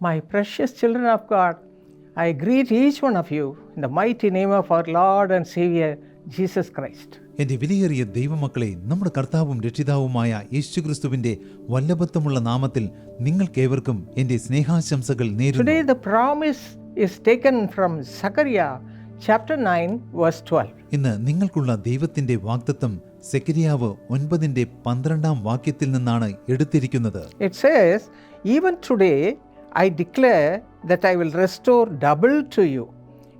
My precious children of God, I greet each one of you in the mighty name of our Lord and Savior, Jesus Christ. എന്റെ വിലയേറിയ ദൈവമക്കളെ നമ്മുടെ കർത്താവും രക്ഷിതാവുമായ യേശുക്രിസ്തുവിന്റെ വല്ലഭത്വമുള്ള നാമത്തിൽ നിങ്ങൾക്കേവർക്കും എന്റെ സ്നേഹാശംസകൾ ഇന്ന് നിങ്ങൾക്കുള്ള ദൈവത്തിന്റെ വാക്തത്വം സെക്കരിയാവ് ഒൻപതിന്റെ പന്ത്രണ്ടാം വാക്യത്തിൽ നിന്നാണ് എടുത്തിരിക്കുന്നത്. It says even today I declare that I will restore double to you.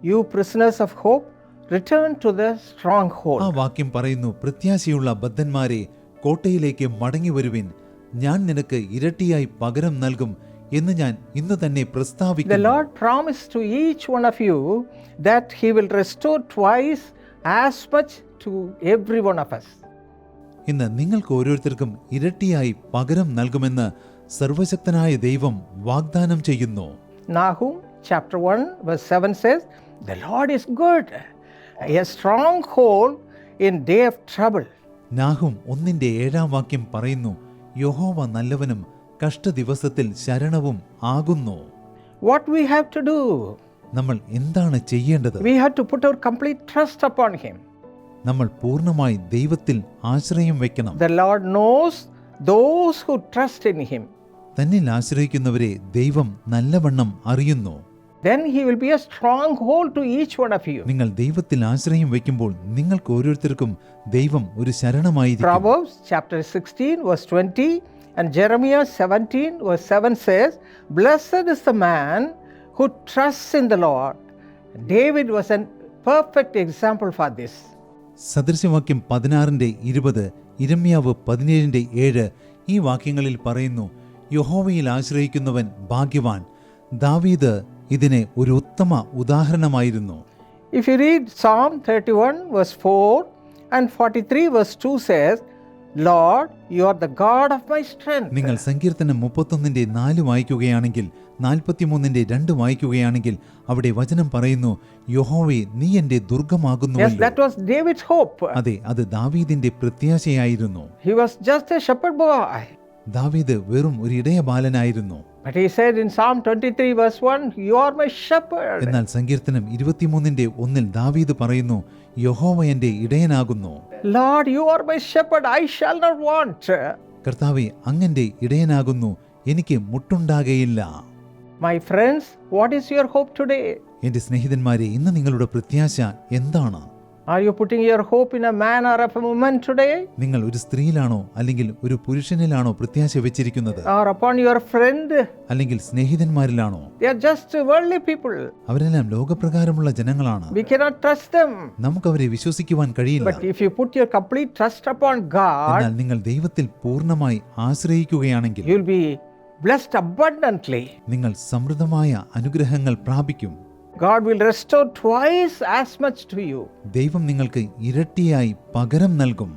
You prisoners of hope, return to the stronghold. ആ വാക്യം പറയുന്നു പ്രത്യാശയുള്ള ബദ്ധന്മാരെ കോട്ടയിലേക്ക് മടങ്ങി വരുവിൻ ഞാൻ നിനക്ക് ഇരട്ടിയായി പകരം നൽകും എന്ന് ഞാൻ ഇന്ന് തന്നെ The പ്രസ്താവിക്കുന്നു Lord promised to each one of you that He will restore twice as much to every one of us. ഇന്ന് നിങ്ങൾക്ക് ഓരോരുത്തർക്കും ഇരട്ടിയായി പകരം നൽകുമെന്ന് സർവശക്തനായ ദൈവം വാഗ്ദാനം ചെയ്യുന്നു. Nahum chapter one verse seven says the Lord is good a stronghold in day of trouble ഒന്നിന്റെ ഏഴാം വാക്യം പറയുന്നു യഹോവ നല്ലവനും കഷ്ടദിവസത്തിൽ ശരണവും ആകുന്നു. What we have to do നമ്മൾ എന്താണ് ചെയ്യേണ്ടത്? We have to put our complete trust upon him നമ്മൾ പൂർണമായി ദൈവത്തിൽ ആശ്രയം വെക്കണം. The Lord knows those who trust in him തന്നിൽ ആശ്രയിക്കുന്നവരെ ദൈവം നല്ലവണ്ണം അറിയുന്നു Then He will be a stronghold to each one of you. നിങ്ങൾ ദൈവത്തിൽ ആശ്രയം വെക്കുമ്പോൾ നിങ്ങൾക്ക് ഓരോരുത്തർക്കും ദൈവം ഒരു ശരണമായിരിക്കും Proverbs chapter 16, verse 20, and Jeremiah 17, verse 7 says, Blessed is the man who trusts in the Lord. David was a perfect example for this. സദൃശവാക്യം പതിനാറിന്റെ ഇരുപത് ഇരമ്യാവ് പതിനേഴിന്റെ ഏഴ് ഈ വാക്യങ്ങളിൽ പറയുന്നു യഹോവയിൽ ആശ്രയിക്കുന്നവൻ ഭാഗ്യവാൻ. ദാവീദ് ഇതിനെ ഒരു ഉത്തമ ഉദാഹരണമായിരുന്നു. If you read Psalm thirty one verse four and forty three verse two says Lord you are the God of my strength നിങ്ങൾ സങ്കീർത്തനം മുപ്പത്തൊന്നിന്റെ നാല് വായിക്കുകയാണെങ്കിൽ നാൽപ്പത്തിമൂന്നിന്റെ രണ്ട് വായിക്കുകയാണെങ്കിൽ അവിടെ വചനം പറയുന്നു യഹോവേ നീ എന്റെ ദുർഗമാകുന്നു അതെ അത് ദാവീദിന്റെ പ്രത്യാശയായിരുന്നു. He was just a shepherd boy. ദാവീദ് വെറും ഒരു ഇടയ ബാലനായിരുന്നു But he said in Psalm 23, verse 1, You are my shepherd. എന്നാൽ സങ്കീർത്തനം ഇരുപത്തിമൂന്നിന്റെ ഒന്നിൽ ദാവീദ് പറയുന്നു യഹോവ എന്റെ ഇടയനാകുന്നു Lord, you are my shepherd, I shall not want. കർത്താവെ അങ്ങന്റെ ഇടയനാകുന്നു എനിക്ക് മുട്ടുണ്ടാകയില്ല My friends, what is your hope today? എന്റെ സ്നേഹിതന്മാരെ ഇന്ന് നിങ്ങളുടെ പ്രത്യാശ എന്താണ് Are you putting your hope in a man or of a woman today? നിങ്ങൾ ഒരു സ്ത്രീയിലാണോ അല്ലെങ്കിൽ ഒരു പുരുഷനിലാണോ പ്രത്യാശ വെച്ചിരിക്കുന്നത് Or upon your friend? അല്ലെങ്കിൽ സ്നേഹിതന്മാരിലാണോ They are just worldly people. അവരെല്ലാം ലോകപ്രകാരമുള്ള ജനങ്ങളാണ് We cannot trust them. നമുക്ക് അവരെ വിശ്വസിക്കുവാൻ കഴിയില്ല But if you put your complete trust upon God, എന്നാൽ നിങ്ങൾ ദൈവത്തിൽ പൂർണമായി ആശ്രയിക്കുകയാണെങ്കിൽ you will be blessed abundantly. നിങ്ങൾ സമൃദ്ധമായ അനുഗ്രഹങ്ങൾ പ്രാപിക്കും God will restore twice as much to you. ദൈവം നിങ്ങൾക്ക് ഇരട്ടിയായി പകരം നൽകും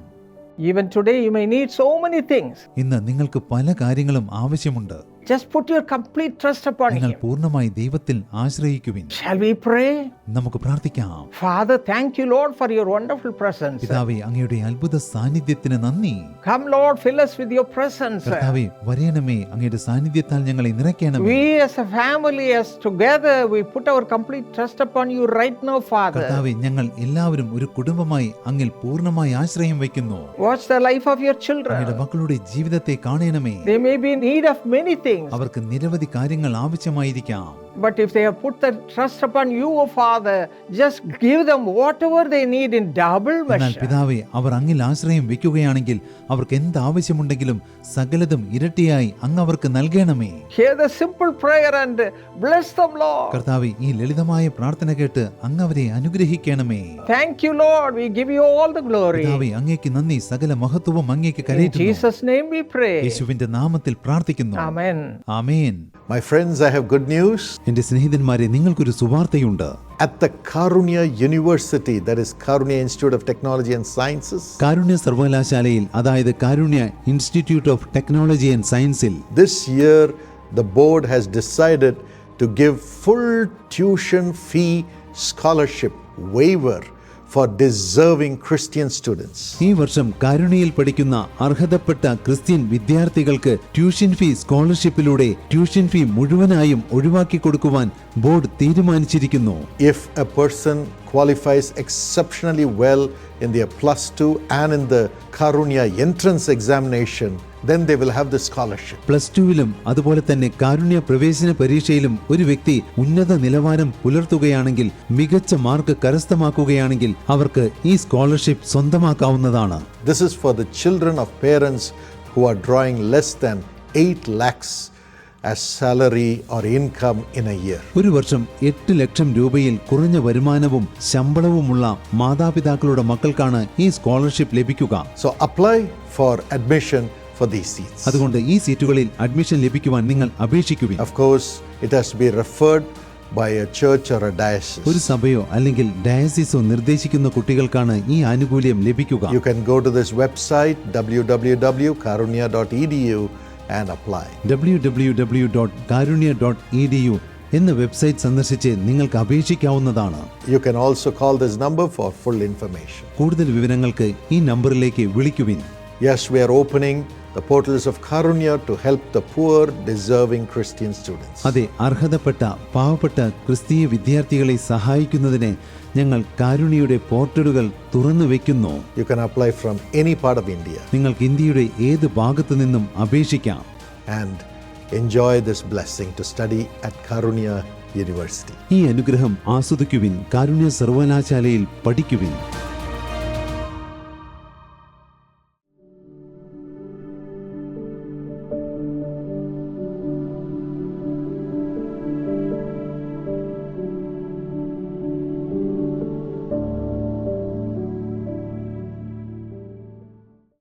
Even today, you may need so many things. ഇന്ന് നിങ്ങൾക്ക് പല കാര്യങ്ങളും ആവശ്യമുണ്ട് Just put your complete trust upon നിങ്ങൾ Him. പൂർണമായി ദൈവത്തിൽ ആശ്രയിക്കുവിൻ Shall we pray? നമുക്ക് പ്രാർത്ഥിക്കാം Father, thank you, Lord, for your wonderful presence. പിതാവേ അങ്ങയുടെ അത്ഭുത സാന്നിധ്യത്തിന് നന്ദി Come, Lord, fill us with your presence. കർത്താവെ വരയണമേ അങ്ങയുടെ സാന്നിധ്യത്താൽ ഞങ്ങളെ നിറയ്ക്കണമേ We as a family, as together, we put our complete trust upon you right now, Father. കർത്താവെ ഞങ്ങൾ എല്ലാവരും ഒരു കുടുംബമായി അങ്ങിൽ പൂർണമായി ആശ്രയം വയ്ക്കുന്നു Watch the life of your children. അങ്ങയുടെ മക്കളുടെ ജീവിതത്തെ കാണണമേ They may be in need of many things, അവർക്ക് നിരവധി കാര്യങ്ങൾ ആവശ്യമായിരിക്കാം. But if they have put their trust upon you, O Father, just give them whatever they need in double എന്നാൽ measure. പിതാവെ അവർ അങ്ങിൽ ആശ്രയം വെക്കുകയാണെങ്കിൽ അവർക്ക് എന്ത് ആവശ്യമുണ്ടെങ്കിലും സകലതും ഇരട്ടിയായി അങ്ങ് അവർക്ക് നൽകണമേ Hear the simple prayer and bless them, Lord. കർത്താവെ ഈ ലളിതമായ പ്രാർത്ഥന കേട്ട് അങ്ങ് അവരെ അനുഗ്രഹിക്കണമേ Thank you, Lord. We give you all the glory. പിതാവെ അങ്ങേക്ക് നന്ദി സകല മഹത്വവും അങ്ങേക്ക് In കരയിട്ടുന്നു Jesus' name we pray. യേശുവിന്റെ നാമത്തിൽ പ്രാർത്ഥിക്കുന്നു Amen. Amen. My friends, I have good news. എന്റെ സ്നേഹിതന്മാരെ നിങ്ങൾക്കൊരു സുവാർത്തയുണ്ട്. University that is Karunya Institute of Technology and Sciences Karunya സർവകലാശാലയിൽ അതായത് Karunya Institute of Technology and സയൻസിൽ this year the board has decided to give full tuition fee scholarship waiver for deserving Christian students. ഈ വർഷം കാരുണ്യയിൽ പഠിക്കുന്ന അർഹതപ്പെട്ട Christian വിദ്യാർത്ഥികൾക്ക് tuition fee സ്കോളർഷിപ്പിലൂടെ tuition fee മുഴുവനായും ഒഴിവാക്കി കൊടുക്കുവാൻ ബോർഡ് തീരുമാനിച്ചിരിക്കുന്നു If a person qualifies exceptionally well in their plus two and in the Karunya entrance examination, then they will have the scholarship. Plus ടുവിലും അതുപോലെ തന്നെ കാരുണ്യ പ്രവേശന പരീക്ഷയിലും ഒരു വ്യക്തി ഉന്നത നിലവാരം പുലർത്തുകയാണെങ്കിൽ മികച്ച മാർക്ക് കരസ്ഥമാക്കുകയാണെങ്കിൽ അവർക്ക് ഈ സ്കോളർഷിപ്പ് സ്വന്തമാക്കാവുന്നതാണ് This is for the children of parents who are drawing less than 8 lakhs as salary or income in a year. ഒരു വർഷം എട്ട് ലക്ഷം രൂപയിൽ കുറഞ്ഞ വരുമാനവും ശമ്പളവുമുള്ള മാതാപിതാക്കളുടെ മക്കൾക്കാണ് ഈ സ്കോളർഷിപ്പ് ലഭിക്കുക So apply for admission for these seats. അതുകൊണ്ട് ഈ സീറ്റുകളിൽ അഡ്മിഷൻ ലഭിക്കുവാൻ നിങ്ങൾ അപേക്ഷിക്കുവിൻ Of course, it has to be referred by a church or a diocese. ഒരു. സഭയോ അല്ലെങ്കിൽ ഡയസിസോ നിർദ്ദേശിക്കുന്ന കുട്ടികൾക്കാണ് ഈ ആനുകൂല്യം ലഭിക്കുക You can go to this website www.karunya.edu and apply. W W W dot Karunya dot E D U എന്ന website സന്ദർശിച്ച് നിങ്ങൾക്ക് അപേക്ഷിക്കാവുന്നതാണ് You can also call this number for full information. കൂടുതൽ വിവരങ്ങൾക്ക് ഈ നമ്പറിലേക്ക് വിളിക്കുവിൻ Yes, we are opening the portals of Karunya to help the poor, deserving Christian students. അതെ അർഹതപ്പെട്ട പാവപ്പെട്ട ക്രിസ്തീയ വിദ്യാർത്ഥികളെ സഹായിക്കുന്നതിന് ഞങ്ങൾ കാരുണ്യയുടെ പോർട്ടലുകൾ തുറന്നു വയ്ക്കുന്നു You can apply from any part of India നിങ്ങൾക്ക് ഇന്ത്യയുടെ ഏത് ഭാഗത്തു നിന്നും അപേക്ഷിക്കാം and enjoy this blessing to study at Karunya University. ഈ അനുഗ്രഹം ആസ്വദിക്കുവിൻ കാരുണ്യ സർവകലാശാലയിൽ പഠിക്കുവിൻ